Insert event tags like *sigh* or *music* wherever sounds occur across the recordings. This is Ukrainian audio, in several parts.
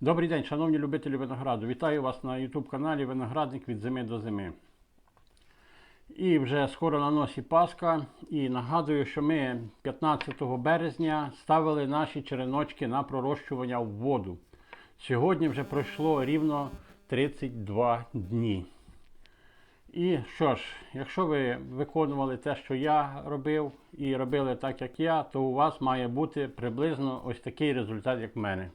Добрий день, шановні любителі винограду. Вітаю вас на YouTube каналі Виноградник від зими до зими. І вже скоро на носі Пасха. І нагадую, що ми 15 березня ставили наші череночки на пророщування в воду. Сьогодні вже пройшло рівно 32 дні. І що ж, якщо ви виконували те, що я робив, і робили так, як я, то у вас має бути приблизно ось такий результат, як в мене.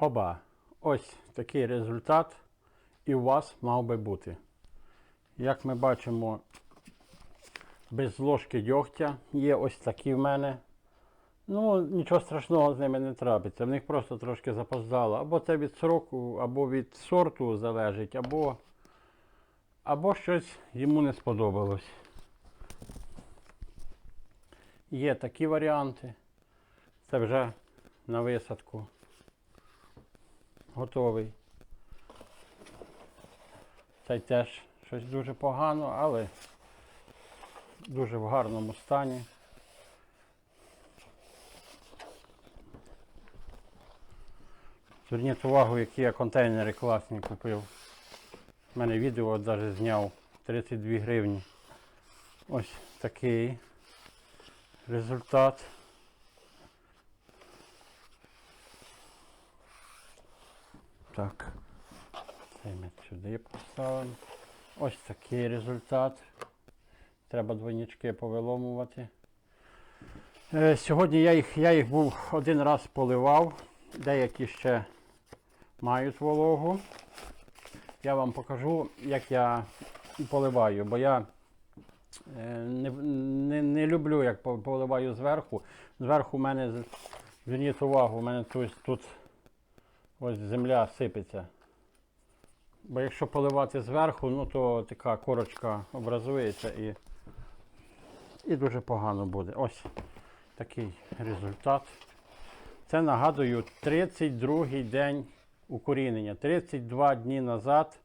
Оба. Ось такий результат і у вас мав би бути. Як ми бачимо, без ложки дьогтя є ось такі в мене. Ну, нічого страшного з ними не трапиться. В них просто трошки запоздало. Або це від сроку, або від сорту залежить, або, або щось йому не сподобалось. Є такі варіанти. Це вже на висадку готовий. Цей теж щось дуже погано, але дуже в гарному стані. Зверніть увагу, які я контейнери класні купив. У мене відео навіть зняв 32 гривні. Ось такий результат. Так, цей ми сюди поставимо. Ось такий результат. Треба двойнички повиломувати. Е, сьогодні я їх, я їх був один раз поливав, деякі ще мають вологу. Я вам покажу, як я поливаю, бо я е, не, не, не люблю, як поливаю зверху. Зверху в мене, зверніть увагу, у мене тут, тут ось земля сипеться. Бо якщо поливати зверху, ну то така корочка образується і, і дуже погано буде. Ось такий результат. Це нагадую 32-й день укорінення. 32 дні назад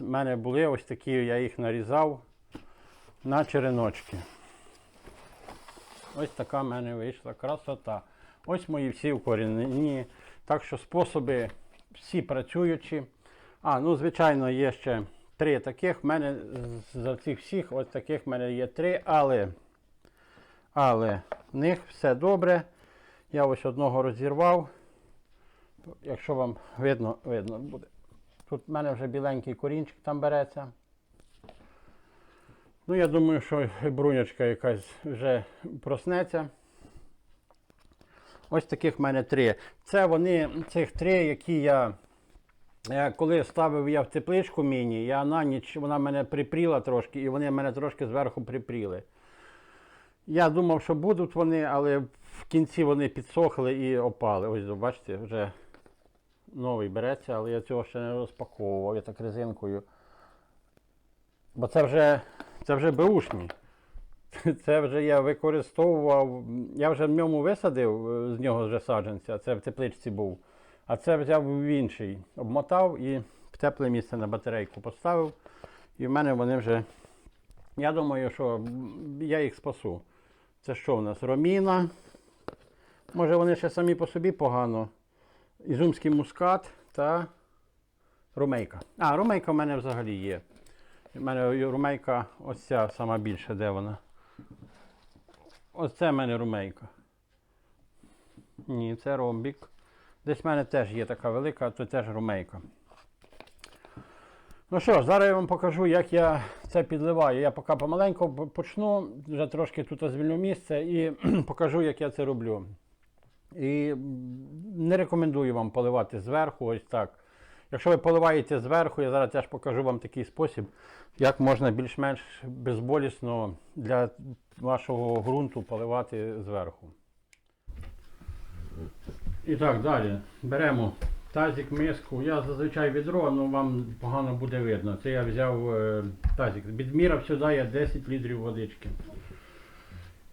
в мене були ось такі, я їх нарізав на череночки. Ось така в мене вийшла красота. Ось мої всі укорінені. Так що способи всі працюючі. А, ну звичайно, є ще три таких. В мене за цих всіх, ось таких в мене є три, але, але в них все добре. Я ось одного розірвав. Якщо вам видно, видно буде. Тут в мене вже біленький корінчик там береться. Ну, я думаю, що брунячка якась вже проснеться. Ось таких в мене три. Це вони, цих три, які я, я коли ставив я в тепличку міні, я на ніч вона мене припріла трошки, і вони мене трошки зверху припріли. Я думав, що будуть вони, але в кінці вони підсохли і опали. Ось, бачите, вже новий береться, але я цього ще не розпаковував, я так резинкою. Бо це вже, це вже беушні. *laughs* Це вже я використовував. Я вже в ньому висадив е, з нього вже саджанця, це в тепличці був. А це взяв в інший, обмотав і в тепле місце на батарейку поставив. І в мене вони вже. Я думаю, що я їх спасу. Це що в нас? Роміна. Може вони ще самі по собі погано. Ізумський мускат та румейка. А, румейка в мене взагалі є. У мене румейка ось ця сама більша, де вона. Ось це в мене румейка. Ні, це ромбік. Десь в мене теж є така велика, то теж румейка. Ну що зараз я вам покажу, як я це підливаю. Я поки помаленьку почну, вже трошки тут звільню місце і *clears throat* покажу, як я це роблю. І не рекомендую вам поливати зверху, ось так. Якщо ви поливаєте зверху, я зараз теж покажу вам такий спосіб, як можна більш-менш безболісно для вашого ґрунту поливати зверху. І так, далі. Беремо тазик, миску. Я зазвичай відро, але вам погано буде видно. Це я взяв е, тазик. Відміряв сюди я 10 літрів водички.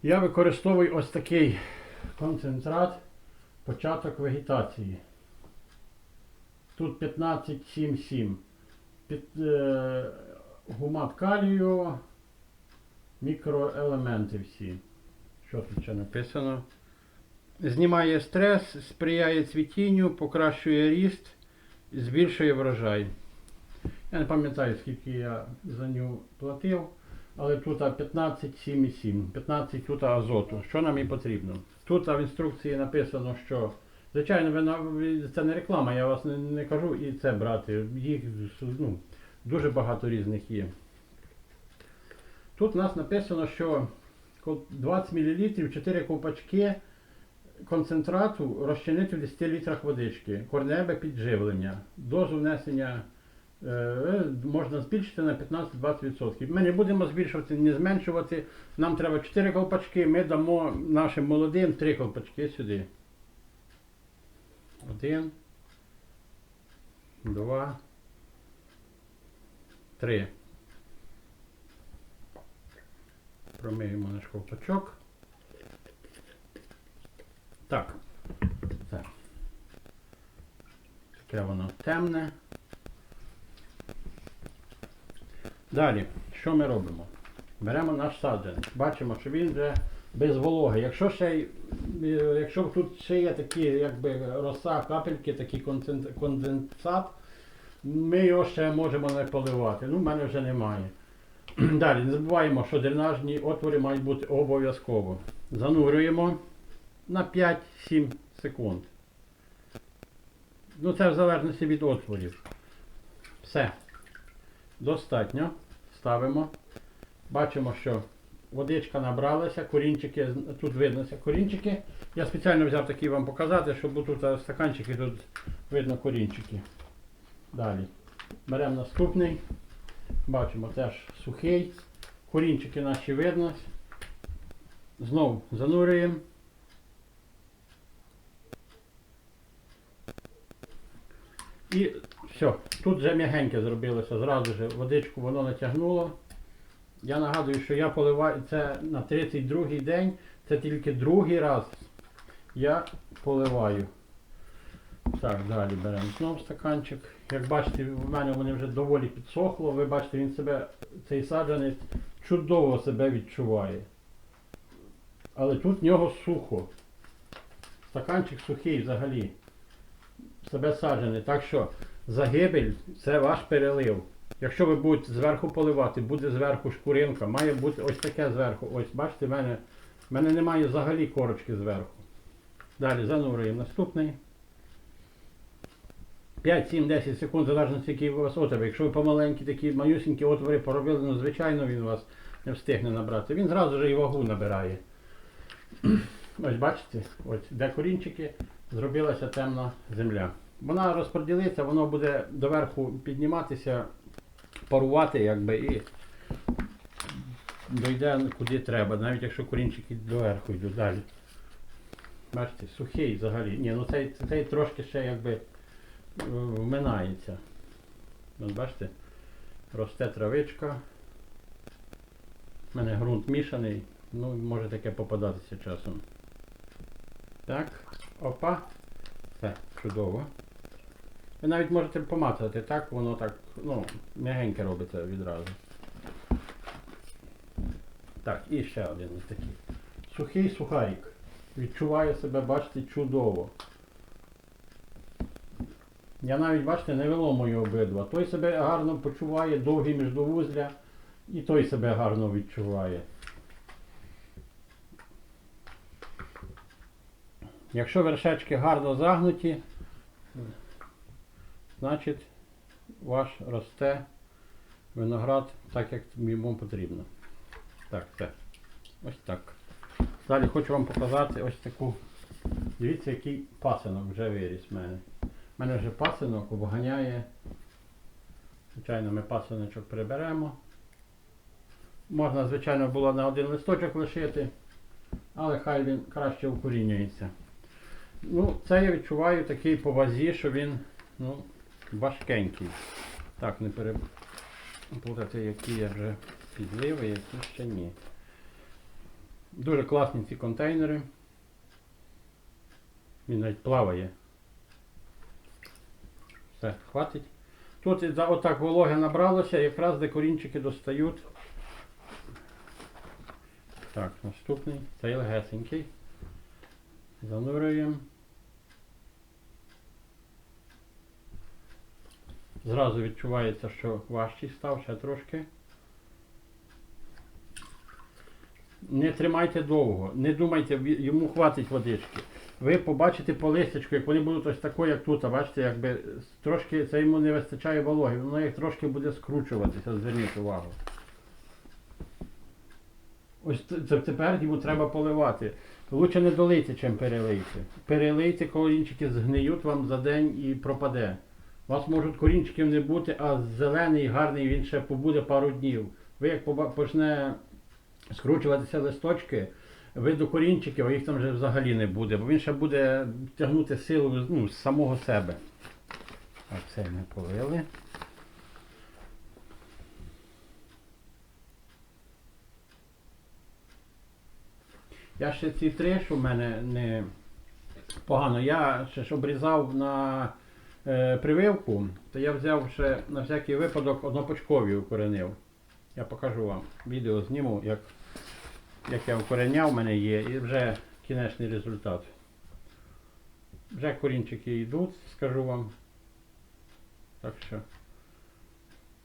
Я використовую ось такий концентрат початок вегетації. Тут 15,7,7. Під, е, гумат калію, мікроелементи всі. Що тут ще написано? знімає стрес, сприяє цвітінню, покращує ріст, збільшує врожай. Я не пам'ятаю, скільки я за нього платив, але тут 15,7,7. 15 тут азоту. Що нам і потрібно? Тут в інструкції написано, що. Звичайно, ви на- ви- це не реклама, я вас не, не кажу і це брати. Їх ну, дуже багато різних є. Тут у нас написано, що 20 мл 4 ковпачки концентрату розчинити в 10 літрах водички. Корневе підживлення. Дозу внесення е, можна збільшити на 15-20%. Ми не будемо збільшувати, не зменшувати. Нам треба 4 ковпачки, ми дамо нашим молодим 3 ковпачки сюди. Один. Два. Три. Промиємо наш ковпачок. Так. Це. Таке воно темне. Далі, що ми робимо? Беремо наш саджанець. Бачимо, що він вже без вологи. Якщо ще й- якщо тут ще є такі, якби роса, капельки, такий конденсат, ми його ще можемо не поливати. Ну, в мене вже немає. *clears throat* Далі, не забуваємо, що дренажні отвори мають бути обов'язково. Занурюємо на 5-7 секунд. Ну, це в залежності від отворів. Все. Достатньо. Ставимо. Бачимо, що водичка набралася, корінчики, тут виднося корінчики. Я спеціально взяв такі вам показати, щоб тут стаканчики, тут видно корінчики. Далі. Беремо наступний. Бачимо теж сухий. Корінчики наші видно. Знову занурюємо. І все, тут вже м'ягеньке зробилося, зразу ж водичку воно натягнуло. Я нагадую, що я поливаю це на 32-й день, це тільки другий раз я поливаю. Так, далі беремо знову стаканчик. Як бачите, у мене вони вже доволі підсохло. Ви бачите, він себе, цей саджанець чудово себе відчуває. Але тут в нього сухо. Стаканчик сухий взагалі. Себе саджений. Так що загибель це ваш перелив. Якщо ви будете зверху поливати, буде зверху шкуринка, має бути ось таке зверху. Ось, бачите, в мене, в мене немає взагалі корочки зверху. Далі занурюємо наступний. 5, 7, 10 секунд, залежно скільки у вас отвори. Якщо ви помаленькі такі малюсінькі отвори поробили, ну звичайно він вас не встигне набрати. Він зразу ж і вагу набирає. *clears throat* Ось бачите, ось де корінчики, зробилася темна земля. Вона розподілиться, воно буде доверху підніматися, парувати якби і дойде куди треба, навіть якщо корінчики доверху йдуть далі. Бачите, сухий взагалі. Ні, ну цей, цей трошки ще якби е, вминається. От бачите, росте травичка. У мене ґрунт мішаний, ну може таке попадатися часом. Так, опа. Все, чудово. Ви навіть можете помацати, так, воно так, ну, м'ягеньке робиться відразу. Так, і ще один ось такий. Сухий сухарик. Відчуває себе, бачите, чудово. Я навіть, бачите, не виломую обидва. Той себе гарно почуває, довгі міждовузля, і той себе гарно відчуває. Якщо вершечки гарно загнуті, значить ваш росте виноград так, як йому потрібно. Так, все. Ось так. Далі хочу вам показати ось таку. Дивіться, який пасинок вже виріс в мене. У мене вже пасинок обганяє. Звичайно, ми пасиночок приберемо. Можна, звичайно, було на один листочок лишити, але хай він краще укорінюється. Ну, це я відчуваю такий по вазі, що він ну, важкенький. Так, не переплутати, які я вже підливи, які ще ні. Дуже класні ці контейнери. Він навіть плаває. Все, хватить. Тут отак вологе набралося, якраз де корінчики достають. Так, наступний. Цей легесенький. Занурюємо. Зразу відчувається, що важчий став ще трошки. Не тримайте довго, не думайте, йому хватить водички. Ви побачите по листячку, як вони будуть ось такої, як тут, а бачите, якби трошки це йому не вистачає вологи, воно як трошки буде скручуватися, зверніть увагу. Ось тепер йому треба поливати. Лучше не долийте, чим перелийте. Перелийте, корінчики згниють вам за день і пропаде. У вас можуть корінчиків не бути, а зелений, гарний він ще побуде пару днів. Ви як почне скручуватися листочки, ви до корінчиків, а їх там вже взагалі не буде, бо він ще буде тягнути силу ну, з самого себе. Так, це ми полили. Я ще ці три, що в мене не погано, я ще ж обрізав на е, прививку, то я взяв ще на всякий випадок однопочкові укоренив. Я покажу вам. Відео зніму, як, як я укореняв, в мене є, і вже кінечний результат. Вже корінчики йдуть, скажу вам. Так що,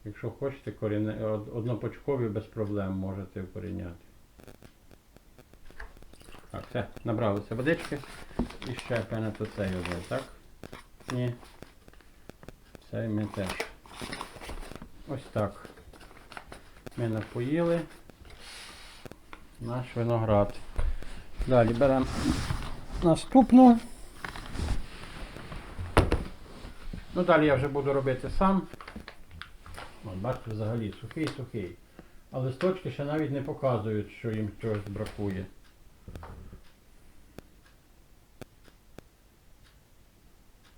якщо хочете, коріне, однопочкові без проблем можете укореняти. Так, все, набралися водички. І ще певне то цей вже, так? Ні. Цей ми теж. Ось так. Ми напоїли наш виноград. Далі беремо наступну. Ну далі я вже буду робити сам. Бачите, взагалі сухий-сухий. А листочки ще навіть не показують, що їм чогось бракує.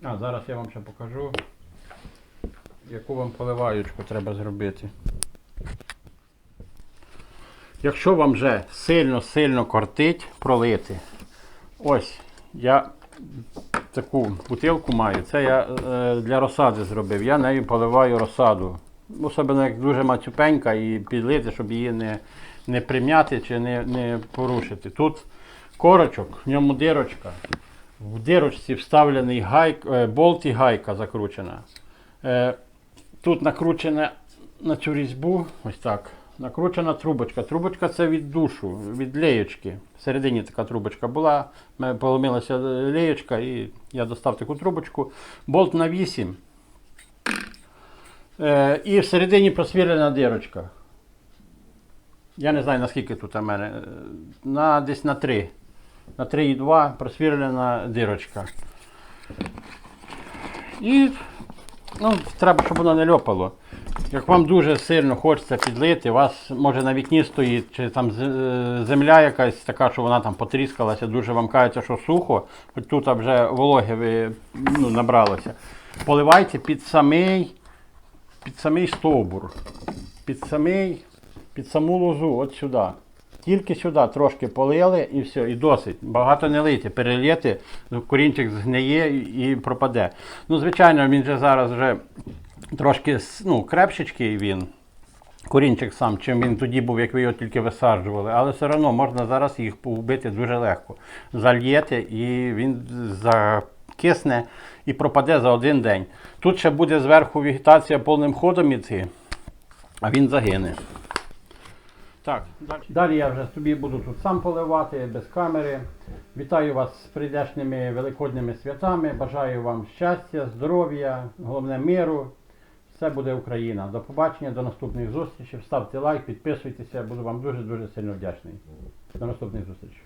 А, зараз я вам ще покажу, яку вам поливаючку треба зробити. Якщо вам вже сильно-сильно кортить, пролити. Ось, я таку бутилку маю. Це я е, для розсади зробив. Я нею поливаю розсаду. Особливо як дуже мацюпенька і підлити, щоб її не, не прим'яти чи не, не порушити. Тут корочок, в ньому дирочка. В дирочці вставлений гайк, е, болт і гайка закручена. Е, тут накручена на цю різьбу, ось так. Накручена трубочка. Трубочка це від душу, від леєчки. Всередині така трубочка була. поломилася леєчка і я достав таку трубочку. Болт на 8. Е, і всередині просвірлена дирочка. Я не знаю наскільки тут у мене. е, На, десь на 3. На 3,2 просвірлена дирочка. І ну, треба, щоб воно не льопало. Як вам дуже сильно хочеться підлити, у вас може на вікні стоїть, чи там е, земля якась така, що вона там потріскалася, дуже вам кажеться, що сухо, хоч тут вже вологи ну, набралося. Поливайте під самий, під самий стовбур, під самий, під саму лозу, от сюди. Тільки сюди трошки полили і все, і досить. Багато не лийте, перелити, ну, корінчик згниє і пропаде. Ну, звичайно, він же зараз вже трошки ну, крепшечкий він. Корінчик сам, чим він тоді був, як ви його тільки висаджували, але все одно можна зараз їх вбити дуже легко. Зальєте і він закисне і пропаде за один день. Тут ще буде зверху вегетація повним ходом іти, а він загине. Так, далі. далі я вже собі буду тут сам поливати без камери. Вітаю вас з прийдешніми великодніми святами. Бажаю вам щастя, здоров'я, головне миру. Все буде Україна. До побачення, до наступних зустрічей. Ставте лайк, підписуйтеся, буду вам дуже-дуже сильно вдячний. До наступних зустрічей.